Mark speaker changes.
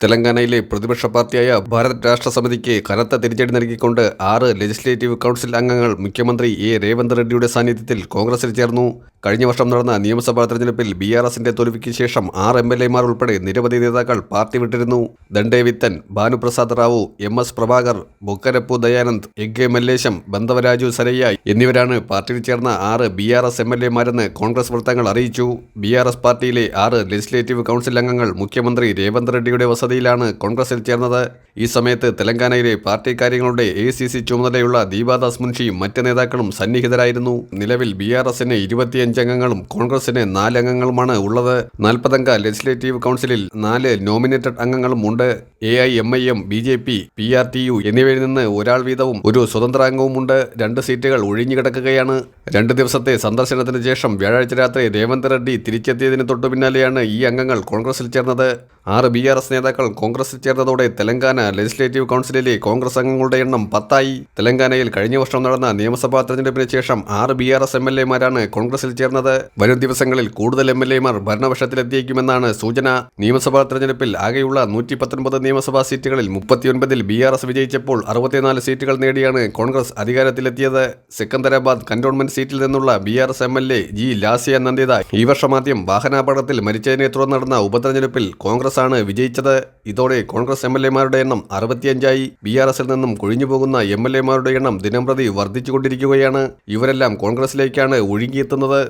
Speaker 1: തെലങ്കാനയിലെ പ്രതിപക്ഷ പാർട്ടിയായ ഭാരത് രാഷ്ട്ര സമിതിക്ക് കനത്ത തിരിച്ചടി നൽകിക്കൊണ്ട് ആറ് ലെജിസ്ലേറ്റീവ് കൗൺസിൽ അംഗങ്ങൾ മുഖ്യമന്ത്രി എ രേവന്ത് റെഡ്ഡിയുടെ സാന്നിധ്യത്തിൽ കോൺഗ്രസിൽ ചേർന്നു. കഴിഞ്ഞ വർഷം നടന്ന നിയമസഭാ തെരഞ്ഞെടുപ്പിൽ ബി ആർ എസിന്റെ തോൽവിക്ക് ശേഷം ആറ് എം എൽ എമാർ ഉൾപ്പെടെ നിരവധി നേതാക്കൾ പാർട്ടി വിട്ടിരുന്നു. Dande Vithal Bhanuprasad Rao M S Prabhakar Bogarapu Dayanand A K Mallesham Basavaraju Saraiah എന്നിവരാണ് പാർട്ടിയിൽ ചേർന്ന ആറ് B R S M L എമാരെന്ന് Congress വൃത്തങ്ങൾ അറിയിച്ചു. ബി ആർ എസ് പാർട്ടിയിലെ ആറ് ലെജിസ്ലേറ്റീവ് കൗൺസിൽ അംഗങ്ങൾ മുഖ്യമന്ത്രി രേവന്ത് റെഡ്ഡിയുടെ വസതിയിലാണ് കോൺഗ്രസിൽ ചേർന്നത്. ഈ സമയത്ത് തെലങ്കാനയിലെ പാർട്ടി കാര്യങ്ങളുടെ എ സി സി ചുമതലയുള്ള ദീപാദാസ് മുൻഷിയും മറ്റ് നേതാക്കളും സന്നിഹിതരായിരുന്നു. നിലവിൽ ബി ആർ എസിന് ഇരുപത്തിയഞ്ച് അംഗങ്ങളും കോൺഗ്രസിന് നാല് അംഗങ്ങളുമാണ് ഉള്ളത്. നാൽപ്പതംഗ ലെജിസ്ലേറ്റീവ് കൗൺസിലിൽ നാല് നോമിനേറ്റഡ് അംഗങ്ങളും ഉണ്ട്. A I M I M B J P P R T U എന്നിവയിൽ നിന്ന് ഒരാൾ വീതവും ഒരു സ്വതന്ത്ര അംഗവുമുണ്ട് രണ്ട് സീറ്റുകൾ ഒഴിഞ്ഞുകിടക്കുകയാണ് രണ്ട് ദിവസത്തെ സന്ദർശനത്തിന് ശേഷം വ്യാഴാഴ്ച രാത്രി രേവന്ത് റെഡ്ഡി തിരിച്ചെത്തിയതിന് തൊട്ടു പിന്നാലെയാണ് ഈ അംഗങ്ങൾ കോൺഗ്രസിൽ ചേർന്നത്. ആറ് ബി ആർ എസ് നേതാക്കൾ കോൺഗ്രസിൽ ചേർന്നതോടെ തെലങ്കാന ലെജിസ്ലേറ്റീവ് കൗൺസിലിലെ കോൺഗ്രസ് അംഗങ്ങളുടെ എണ്ണം പത്തായി. തെലങ്കാനയിൽ കഴിഞ്ഞ വർഷം നടന്ന നിയമസഭാ തെരഞ്ഞെടുപ്പിന് ശേഷം ആറ് B R S M L എമാരാണ് കോൺഗ്രസിൽ ചേർന്നത്. വരും ദിവസങ്ങളിൽ കൂടുതൽ എം എൽ എമാർ ഭരണപക്ഷത്തിലെത്തിയേക്കുമെന്നാണ് സൂചന. നിയമസഭാ തെരഞ്ഞെടുപ്പിൽ ആകെയുള്ള നൂറ്റി പത്തൊൻപത് നിയമസഭാ സീറ്റുകളിൽ മുപ്പത്തിയൊൻപതിൽ ബി ആർ എസ് വിജയിച്ചപ്പോൾ അറുപത്തിനാല് സീറ്റുകൾ നേടിയാണ് കോൺഗ്രസ് അധികാരത്തിലെത്തിയത്. സെക്കന്തരാബാദ് കന്റോൺമെന്റ് സീറ്റിൽ നിന്നുള്ള B R S M L A G Lasya Nanditha ഈ വർഷം ആദ്യം വാഹനാപകടത്തിൽ മരിച്ചതിനെ തുടർന്ന് നടന്ന ഉപതെരഞ്ഞെടുപ്പിൽ കോൺഗ്രസ് ആണ് വിജയിച്ചത്. ഇതോടെ കോൺഗ്രസ് എം എൽ എമാരുടെ എണ്ണം അറുപത്തിയഞ്ചായി. ബി ആർ എസിൽ നിന്നും കൊഴിഞ്ഞുപോകുന്ന എം എൽ എമാരുടെ എണ്ണം ദിനംപ്രതി വർദ്ധിച്ചുകൊണ്ടിരിക്കുകയാണ്. ഇവരെല്ലാം കോൺഗ്രസിലേക്കാണ് ഒഴുകിയെത്തുന്നത്.